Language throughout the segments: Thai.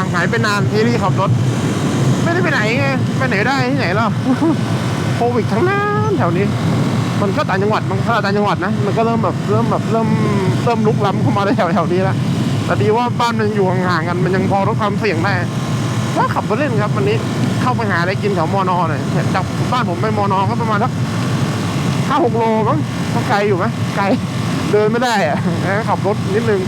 างหายไปนานที่นี่ขับรถ ไม่ได้ไปไหนไงไปไหนได้ที่ไหนล่ะโควิดทั้งนั้นแถวนี้ มันก็ต่างจังหวัดมันก็ต่างจังหวัดนะมันก็เริ่มแบบเริ่มแบบเริ่มเริ่มลุกล้ำเข้ามาในแถวแถวนี้แล้วแต่ดีว่าบ้านมันอยู่ห่างๆกันมันยังพอลดความเสี่ยงได้ก็ขับไปเล่นครับวันนี้เข้าไปหาอะไรกินแถวมอนอหน่อยจากบ้านผมไปมอนอก็ประมาณสักห้าหกโลมั้งก็ไกลอยู่ไหมไกลเดินไม่ได้อะขับรถนิดนึง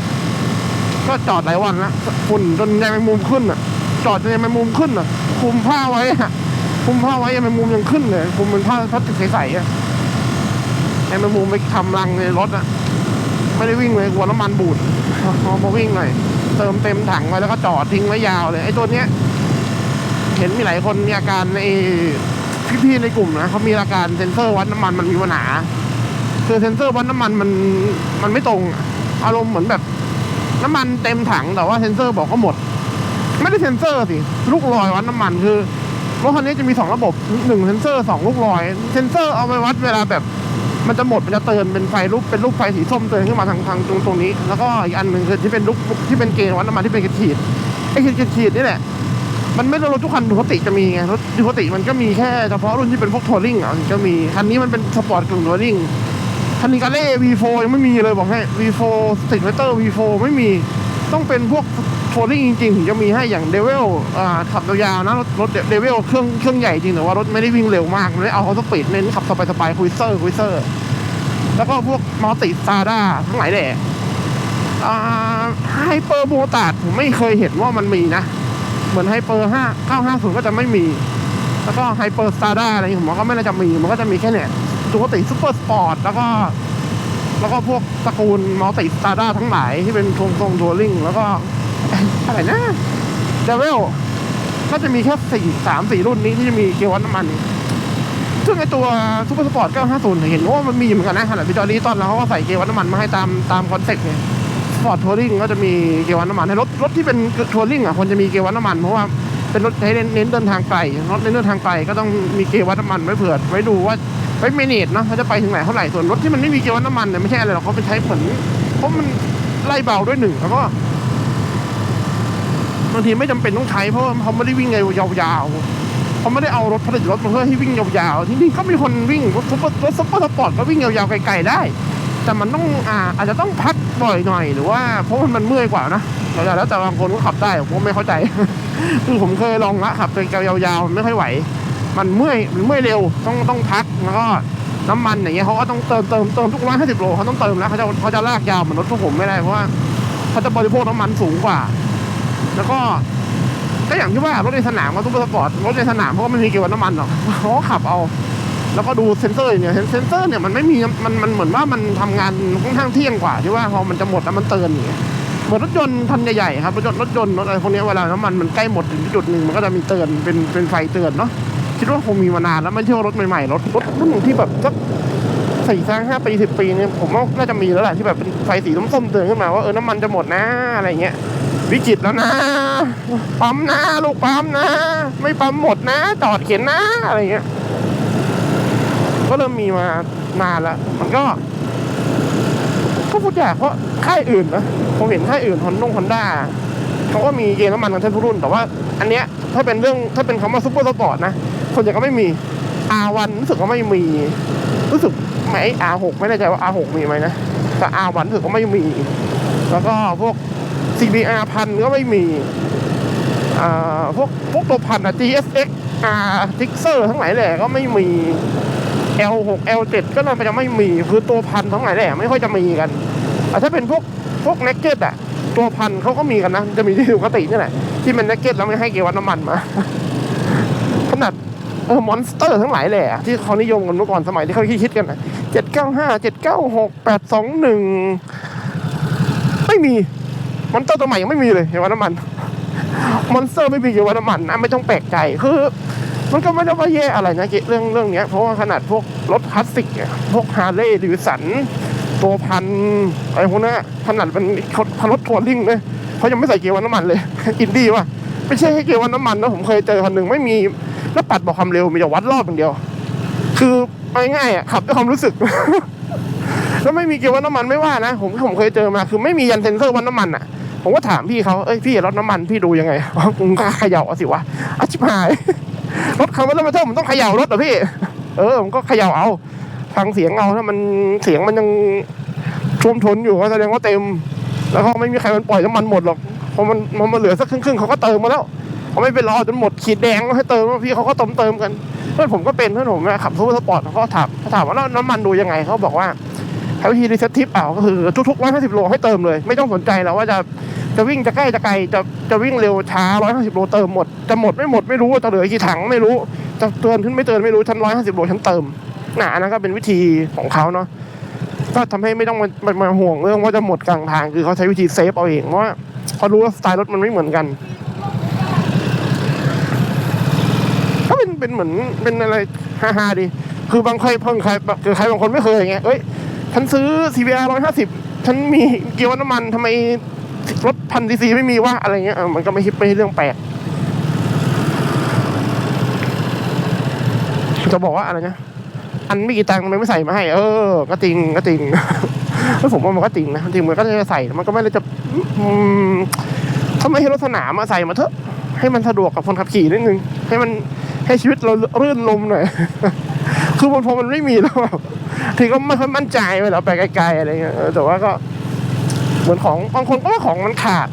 ก็จอดหลายวันล้วฝุ่นจนยายแมงมุมขึ้นอะ จอดจนยายแมงมุมขึ้นอะ คุมผ้าไว้อะคุมผ้าไว้ยายแมงมุมยังขึ้นเลยคุมเป็นผ้าพลาสติกใสๆอะยายแมงมุมไปทำรังในรถอะ ไม่ได้วิ่งเลยกลัวน้ำมันบูดเอามาวิ่งหน่อยเติมเต็มถังไว้แล้วก็จอดทิ้งไว้ยาวเลยไอ้ตัวเนี้ย เห็นมีหลายคนมีอาการในพี่ๆในกลุ่มนะเขามีอาการเซ็นเซอร์วัดน้ำมันมันมีปัญหาคือเซ็นเซอร์วัดน้ำมันมันมันไม่ตรงอารมณ์เหมือนแบบ น้ำมันเต็มถังแต่ว่าเซนเซอร์บอกก็หมด ไม่ได้เซนเซอร์สิลูกลอยวัดน้ำมันคือรถคันนี้จะมีสองระบบหนึ่งเซนเซอร์สองลูกลอย เซนเซอร์เอาไปวัดเวลาแบบมันจะหมดมันจะเตือนเป็นไฟรูปเป็นรูปไฟสีส้มเตือนขึ้นมาทางทางตรงตรงนี้ แล้วก็อีกอันหนึ่งคือที่เป็นลูกที่เป็นเกณฑ์วัดน้ำมันที่เป็นกระขีดไอ้ขีดกระขีดนี่แหละมันไม่ได้รถทุกคันปกติจะมีไงรถปกติมันก็มีแค่เฉพาะรุ่นที่เป็นพวกทัวริงอะถึงจะมีคันนี้มันเป็นสปอร์ตกึ่งทัวริง คันนี้กาเล่ V4 ยังไม่มีเลยบอกให้ V4 Street Fighter V4 ไม่มี ต้องเป็นพวกทัวริงจริงๆ ถึงจะมีให้อย่างเดวิลขับยาวๆนะ รถรถเดวิลเครื่องเครื่องใหญ่จริง แต่ว่ารถไม่ได้วิ่งเร็วมากไม่ได้เอาเขาสปีดเน้นขับสบายๆคุยเซอร์คุยเซอร์ แล้วก็พวกมัลติซาด้าทั้งหลายแหล่ไฮเปอร์โบตาดผมไม่เคยเห็นว่ามันมีนะ เหมือนไฮเปอร์ห้าเก้าห้าศูนย์ก็จะไม่มี แล้วก็ไฮเปอร์สตาร์ด้าอะไรอย่างนี้ผมว่าก็ไม่น่าจะมี มันก็จะมีแค่เนี่ย ปกติซูเปอร์สปอร์ตแล้วก็แล้วก็พวกตระกูลมัลติสตาร์ด้าทั้งหลายที่เป็นทรงทรงทัวริงแล้วก็อะไรนะเดวิลก็จะมีแค่สี่สามสี่รุ่นนี้ที่จะมีเกียร์วัดน้ำมัน ซึ่งไอตัวซูเปอร์สปอร์ต 950 เห็นว่ามันมีเหมือนกันนะขนาดพี่จอรี่ตอนแล้วเขาก็ใส่เกียร์วัดน้ำมันมาให้ตามตามคอนเซ็ปต์ไงสปอร์ตทัวริงก็จะมีเกียร์วัดน้ำมันในรถรถที่เป็นทัวริงอะควรจะมีเกียร์วัดน้ำมันเพราะว่า เป็นรถใช้เน้นเดินทางไกลรถเน้นเดินทางไกลก็ต้องมีเกียร์วัดน้ำมันไว้เผื่อไว้ดูว่าไว้เมเนจเนาะเขาจะไปถึงไหนเท่าไหร่ส่วนรถที่มันไม่มีเกียร์วัดน้ำมันเนี่ยไม่ใช่อะไรหรอกเขาไปใช้เหมือนเพราะมันไล่เบาด้วยหนึ่งแล้วก็บางทีไม่จำเป็นต้องใช้เพราะเขาไม่ได้วิ่งไงยาวๆเขาไม่ได้เอารถผลิตรถมาเพื่อให้วิ่งยาวๆที่นี่ก็มีคนวิ่งรถซุปเปอร์รถซุปเปอร์สปอร์ตก็วิ่งยาวๆไกลๆได้ แต่มันต้องอ่าอาจจะต้องพักบ่อยหน่อยหรือว่าเพราะมันมันเมื่อยกว่านะแล้วแต่แล้วแต่บางคนก็ขับได้ผมไม่เข้าใจ คือผมเคยลองละขับไปยาวๆไม่ค่อยไหว มันเมื่อยมันเมื่อยเร็วต้องต้องพักแล้วก็น้ำมันอย่างเงี้ยเขาก็ต้องเติมเติมเติมทุกร้อยห้าสิบโลเขาต้องเติมแล้วเขาจะเขาจะลากยาวเหมือนรถพวกผมไม่ได้เพราะว่าเขาจะบริโภคน้ำมันสูงกว่า แล้วก็ก็อย่างที่ว่ารถในสนามกับซุปเปอร์สปอร์ตรถในสนามเพราะว่าไม่มีเกี่ยวกับน้ำมันหรอกเขาขับเอา แล้วก็ดูเซนเซอร์เนี่ยเซนเซอร์เนี่ยมันไม่มีมันมันเหมือนว่ามันทำงานค่อนข้างเที่ยงกว่าที่ว่าพอมันจะหมดแล้วมันเตือนอย่างเงี้ยเหมือนรถยนต์คันใหญ่ๆครับรถยนต์รถยนต์รถอะไรพวกนี้เวลาน้ำมันมันใกล้หมดถึงจุดหนึ่งมันก็จะมีเตือนเป็นเป็นไฟเตือนเนาะคิดว่าคงมีมานานแล้วไม่ใช่รถใหม่ๆรถรถรุ่นที่แบบสักสี่สห้าปีสิบปีเนี่ยผมว่าน่าจะมีแล้วแหละที่แบบเป็นไฟสีส้มๆเตือนขึ้นมาว่าเออน้ำมันจะหมดนะอะไรเงี้ยวิกฤตแล้วนะปั๊มนะลูกปั๊มนะ ไม่ปั๊มหมดนะจอดเข็นนะอะไรเงี้ย ก็เริ่มมีมานานแล้ว มันก็ ก็พูดยากเพราะค่ายอื่นนะผมเห็นค่ายอื่นฮอนดงฮอนด้าเขาก็มีเกณฑ์น้ำมันกันแทบทุกรุ่น แต่ว่าอันเนี้ยถ้าเป็นเรื่องถ้าเป็นคำว่าซุปเปอร์สปอร์ตนะคนใหญ่ก็ไม่มี R1 รู้สึกว่าไม่มี รู้สึกไหม R6 ไม่แน่ใจว่า R6 มีไหมนะแต่ R1 รู้สึกว่าไม่มี แล้วก็พวก CBR พันก็ไม่มีอ่าพวกพวกตัวพันอะ GSX R Gixxer ทั้งหลายแหล่ก็ไม่มี L6 L7 ก็น่าจะไม่มีคือตัวพันทั้งหลายแหล่ไม่ค่อยจะมีกันถ้าเป็นพวกพวก Naked อะตัวพันเขาก็มีกันนะ จะมีที่ดูกตินี่แหละ ที่มัน Naked แล้วไม่ให้เกวัตน้ำมันมา ขนาดเออมอนสเตอร์ทั้งหลายแหละที่เขานิยมกันเมื่อก่อนสมัยที่เขาคิดกันนะเจ็ดเก้าห้าเจ็ดเก้าหกแปดสองหนึ่งไม่มีมอนสเตอร์ตัวใหม่ยังไม่มีเลยเกี่ยวกับน้ำมันมอนสเตอร์ไม่มีเกี่ยวกับน้ำมันนะไม่ต้องแปลกใจคือ มันก็ไม่ได้ว่าแย่อะไรนะเกี่ยวเรื่องเรื่องเนี้ยเพราะว่าขนาดพวกรถคลาสสิกพวกฮาร์เลย์ดิวสันตัวพันอะไรพวกนั้นขนาดเป็นรถทัวริงเลยเขายังไม่ใส่เกียร์วันน้ำมันเลยอินดี้ว่ะไม่ใช่ให้เกียร์วันน้ำมันนะผมเคยเจอคันหนึ่งไม่มีแล้วปัดบอกความเร็วมีแต่วัดรอบอย่างเดียว คือเอาง่ายๆอะขับด้วยความรู้สึกแล้วไม่มีเกียร์วัดน้ำมันไม่ว่านะผมผมเคยเจอมาคือไม่มียันเซนเซอร์วัดน้ำมันอะ ผมก็ถามพี่เขาเอ้ยพี่รถน้ำมันพี่ดูยังไงอ๋อมึงก็เขย่าเอาสิวะอาชิบหาย รถเขาไม่ต้องมาเท่าผมต้องเขย่ารถเหรอพี่ เออผมก็เขย่าเอาฟังเสียงเอาถ้ามันเสียงมันยังท่วมท้นอยู่ก็แสดงว่าเต็ม แล้วเขาไม่มีใครมันปล่อยน้ำมันหมดหรอกพอมันมันมาเหลือสักครึ่งครึ่งเขาก็เติมมาแล้วเขาไม่ไปรอจนหมดขีดแดงก็ให้เติมพี่เขาก็เติมเติมกัน เพื่อนผมก็เป็นเพื่อนผมนะขับซูเปอร์สปอร์ตเขาก็ถามเขาถามว่าแล้วน้ำมันดูยังไงเขาบอกว่า ช้วิธีรีเซ็ตทิปเอาก็คือทุกๆร้อยห้าสิบโลให้เติมเลย ไม่ต้องสนใจแล้วว่าจะจะวิ่งจะใกล้จะไกลจะจะวิ่งเร็วช้าร้อยห้าสิบโลเติมหมดจะหมดไม่หมดไม่รู้จะเหลือกี่ถังไม่รู้ จะเตือนขึ้นไม่เตือนไม่รู้ฉันร้อยห้าสิบโลฉันเติมน่ะอันนั้นก็เป็นวิธีของเขาเนาะก็ทำให้ไม่ต้องมามามาห่วงเรื่องว่าจะหมดกลางทางคือเขาใช้วิธีเซฟเอาเองเพราะว่าเขารู้ว่าสไตล์รถมันไม่เหมือนกันก็เป็นเป็นเหมือนเป็นอะไรฮาๆดีคือบางใครเพิ่งใครคือใครบางคนไม่เคยอย่างเงี้ยเอ้ย ฉันซื้อ CBR ร้อยห้าสิบฉันมีเกียร์น้ำมันทำไมรถพันซีซีไม่มีวะอะไรเงี้ยเออมันก็ไม่คิดไม่ใช่เรื่องแปลกจะบอกว่าอะไรนะอันไม่กี่ตังค์ทำไมไม่ใส่มาให้ เออ ก็จริงก็จริงแล้วผมว่ามันก็จริงนะจริงมันก็จะใส่มันก็ไม่ได้จะอืมถ้าไม่ให้รถสนามมาใส่มาเถอะ ให้มันสะดวกกับคนขับขี่นิดนึงให้มันให้ชีวิตเรารื่นลมหน่อยคือมันพอมันไม่มีแล้ว ทีก็ไม่ค่อยมั่นใจเวลาไปไกลๆอะไรเงี้ยแต่ว่าก็เหมือนของบางคนก็ว่าของมันขาด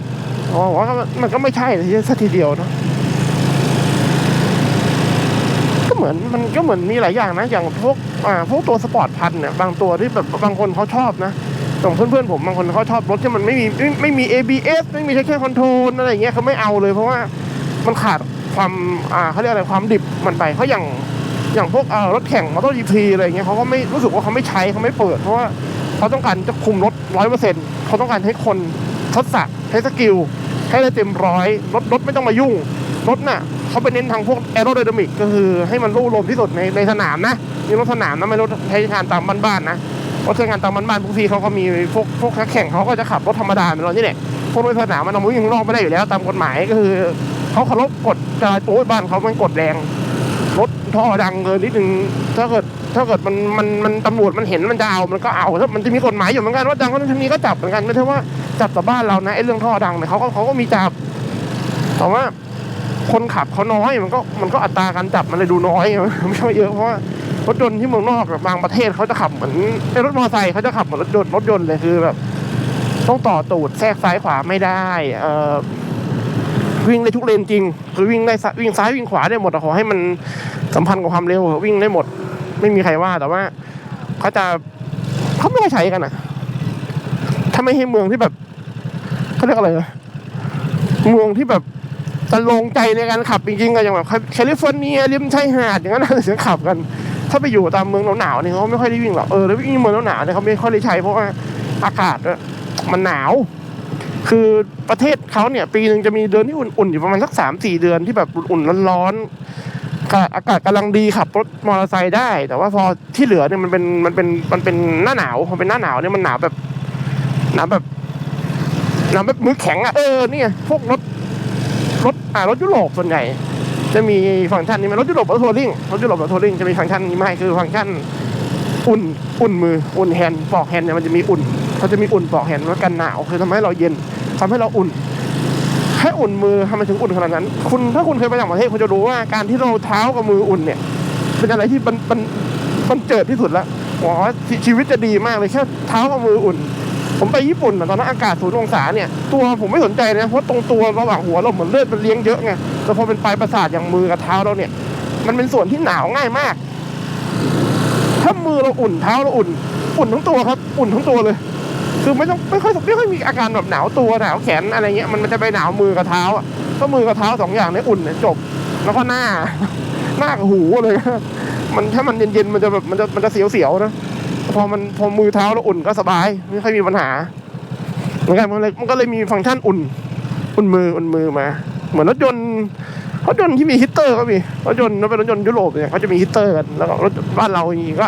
อ๋อว่ามันก็ไม่ใช่สัทีเดียวเนาะก็เหมือนมันก็เหมือนมีหลายอย่างนะ อย่างพวกอ่าพวกตัวสปอร์ตพันเนี่ยบางตัวที่แบบบางคนเขาชอบนะอย่งเพื่อนๆผมบางคนเขาชอบรถที่มันไม่มีไม่ไม่มี ABS ไม่มีแค่คอนโทรลอะไรเงี้ยเขาไม่เอาเลยเพราะว่ามันขาดความอ่าเขาเรียกอะไรความดิบมันไปเพราะอย่าง อย่างพวกรถแข่งมอเตอร์จีพีอะไรเงี้ยเขาก็ไม่รู้สึกว่าเขาไม่ใช้เขาไม่เปิด เพราะว่าเขาต้องการจะคุมรถร้อยเปอร์เซ็นต์เขาต้องการให้คนทดสอบใช้สกิลให้ได้เต็มร้อยรถรถไม่ต้องมายุ่ง รถน่ะเขาไปเน้นทางพวกแอโร d y นามิกก็คือให้มันรูลมที่สุดในในสนามนะนี่รถสนามนะไม่รถใช้งานตามบ้านๆนะรถใช้งานตามบ้านๆทุกทีเขาก็มีพวกพวกแข่งเขาก็จะขับรถธรรมดาเหมือนเรานี่แหละพวกรถสนามมันเอามาวิ่งข้างนอกไม่ได้อยู่แล้ว ตามกฎหมายก็คือเขาเคารพกฎจราจรโอ้บ้านเขามันกฎแรง ท่อดังเกินนิดนึงถ้าเกิดถ้าเกิดมันมันมันตำรวจมันเห็นมันจะเอามันก็เอาถ้ามันจะมีกฎหมายอยู่เหมือนกันว่าดังก็ทางนี้ก็จับเหมือนกันไม่ใช่ว่าจับแต่บ้านเรานะไอ้เรื่องท่อดังเนี่ยเขาก็เขาก็มีจับแต่ว่าคนขับเขาน้อยมันก็มันก็อัตราการจับมันเลยดูน้อยไม่ใช่เยอะเพราะว่ารถยนต์ที่เมืองนอกแบบบางประเทศเขาจะขับเหมือนไอ้รถมอเตอร์ไซค์เขาจะขับเหมือนรถยนต์รถยนต์เลยคือแบบต้องต่อตูดแทรกซ้ายขวาไม่ได้ เอ่อ วิ่งได้ทุกเลนจริง คือวิ่งได้วิ่งซ้ายวิ่งขวาได้หมดแต่ขอให้มันสัมพันธ์กับความเร็ววิ่งได้หมด ไม่มีใครว่าแต่ว่าเขาจะเขาไม่ค่อยใช้กันอะ ถ้าไม่ให้เมืองที่แบบเขาเรียกอะไรเมืองที่แบบจะลงใจในการขับจริงๆก็อย่างแบบแคลิฟอร์เนียริมชายหาดอย่างนั้นถึงขับกัน ถ้าไปอยู่ตามเมืองหนาวๆเนี่ยเขาไม่ค่อยได้วิ่งหรอกเออแล้ววิ่งเมืองหนาวๆเนี่ยเขาไม่ค่อยได้ใช้เพราะว่าอากาศมันหนาว คือประเทศเขาเนี่ย ปีหนึ่งจะมีเดือนที่อุ่นๆอยู่ประมาณสักสามสี่เดือนที่แบบอุ่นๆร้อนๆอากาศอากาศกำลังดีขับรถมอเตอร์ไซค์ได้ แต่ว่าพอที่เหลือเนี่ยมันเป็นมันเป็นมันเป็นหน้าหนาวพอเป็นหน้าหนาวเนี่ยมันหนาวแบบหนาวแบบหนาวแบบมือแข็งอะเออเนี่ยพวกรถรถอ่ารถยุโรปส่วนใหญ่ จะมีฟังก์ชันนี้ไหมรถยุโรปรถทัวริงรถยุโรปรถทัวริงจะมีฟังก์ชันนี้ไหมาให้คือฟังก์ชันอุ่นอุ่นมืออุ่นแฮนด์ปลอกแฮนด์เนี่ยมันจะมีอุ่น เขาจะมีอุ่นปอกแฮนด์แล้กันหนาวคือทำให้เราเย็นทำให้เราอุ่นแค่อุ่นมือทำไมถึงอุ่นขนาดนั้น คุณถ้าคุณเคยไปต่างประเทศคุณจะรู้ว่าการที่เราเท้ากับมืออุ่นเนี่ย เป็นอะไรที่มันมันมันเจิดที่สุดแล้วหวังว่าชีวิตจะดีมากเลยแค่เท้ากับมืออุ่น ผมไปญี่ปุ่นตอนนั้นอากาศศูนย์องศาเนี่ย ตัวผมไม่สนใจนะเพราะตรงตัวระหว่างหัวเราเหมือนเลือดมันเลี้ยงเยอะไงแต่พอเป็นปลายประสาทอย่างมือกับเท้าเราเนี่ย มันเป็นส่วนที่หนาวง่ายมาก ถ้ามือเราอุ่นเท้าเราอุ่น อุ่นทั้งตัวครับ อุ่นทั้งตัวเลย คือไม่ต้องไม่ค่อยไม่ค่อยมีอาการแบบหนาวตัวหนาวแขนอะไรเงี้ยมันมันจะไปหนาวมือกับเท้าอะก็มือกับเท้าสองอย่างเนี่ยอุ่นเนี่ยจบ แล้วก็หน้า หน้ากับหูเลยมันถ้ามันเย็นๆมันจะแบบมันจะมันจะเสียวๆนะพอมันพอมือเท้าเราอุ่นก็สบายไม่ค่อยมีปัญหาเหมือนกันมันเลยมันก็เลยมีฟังก์ชันอุ่น อุ่นมืออุ่นมือมา เหมือนรถยนต์รถยนต์ที่มีฮีตเตอร์ก็มีรถยนต์ถ้าเป็นรถยนต์ยุโรปเนี่ยเขาจะมีฮีตเตอร์กันแล้วก็รถบ้านเราอย่างงี้ก็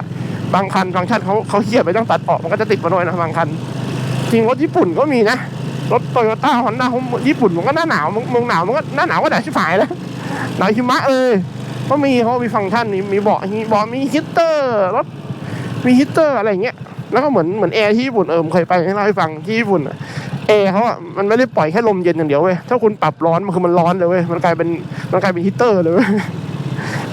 บางคันฟังก์ชันเขาเขาเขียนไปต้องตัดออกมันก็จะติดมาด้วยนะบางคัน จริงรถญี่ปุ่นก็มีนะ รถโตโยต้าฮอนด้าญี่ปุ่นมันก็หน้าหนาวเมืองหนาวมันก็หน้าหนาวก็แดดชิบหายแล้วหนาวหิมะเลยก็มีเขามีฟังก์ชันนี้มีเบาะมีเบาะมีฮีตเตอร์รถมีฮีตเตอร์อะไรอย่างเงี้ยแล้วก็เหมือนเหมือนแอร์ที่ญี่ปุ่นเออผมเคยไปให้เล่าให้ฟังที่ญี่ปุ่นแอร์เขาอะมันไม่ได้ปล่อยแค่ลมเย็นอย่างเดียวเว้ยถ้าคุณปรับร้อนมันคือมันร้อนเลยเว้ยมันกลายเป็นมันกลายเป็นฮีตเตอร์เลยเว้ย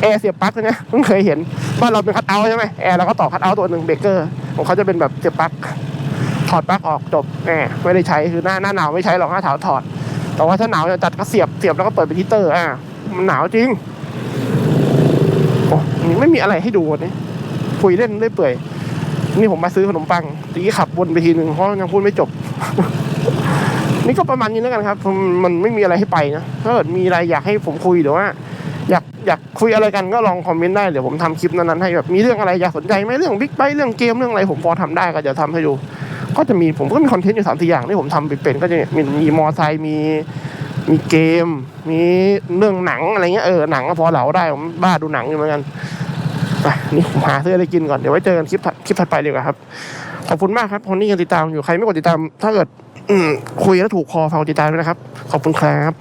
แอร์เสียบปลั๊กเลยนะเพิ่งเคยเห็น บ้านเราเป็นคัทเอาใช่ไหมแอร์เราก็ต่อคัทเอาตัวหนึ่งเบรกเกอร์ของเขาจะเป็นแบบเสียบปลั๊กถอดปลั๊กออกจบแหมไม่ได้ใช้คือหน้าหน้าหนาวไม่ใช้หรอกหน้าหนาวถอด แต่ว่าถ้าหนาวจะจัดก็เสียบเสียบแล้วก็เปิดเป็นฮีเตอร์อะมันหนาวจริงโอ้ไม่มีอะไรให้ดูนนี้คุยเล่นเรื่อยเปื่อย นี่ผมมาซื้อขนมปังตะกี้ขับวนไปทีหนึ่งเพราะยังพูดไม่จบ นี่ก็ประมาณนี้แล้วกันครับมมันไม่มีอะไรให้ไปนะถ้าเกิดมีอะไรอยากให้ผมคุยหรือว่า อยากคุยอะไรกันก็ลองคอมเมนต์ได้เดี๋ยวผมทำคลิปนั้นๆให้แบบมีเรื่องอะไรอยากสนใจไหมเรื่องบิ๊กไบเรื่องเกมเรื่องอะไรผมพอทำได้ก็จะทำให้ดู ก็จะมีผมก็มีคอนเทนต์อยู่สามสี่อย่างที่ผมทำเป็นๆก็จะมีมีมอไซค์มีมีเกม มีเรื่องหนังอะไรเงี้ยเออหนังก็พอเหลาได้ผมบ้าดูหนังอยู่เหมือนกันไปนี่ผมหาซื้ออะไรกินก่อนเดี๋ยวไว้เจอกันคลิปถัดคลิปถัดไปดีกว่าครับขอบคุณมากครับคนที่ยังติดตามอยู่ใครไม่กดติดตาม ถ้าเกิดคุยแล้วถูกคอฝากติดตามด้วยนะครับ ขอบคุณครับ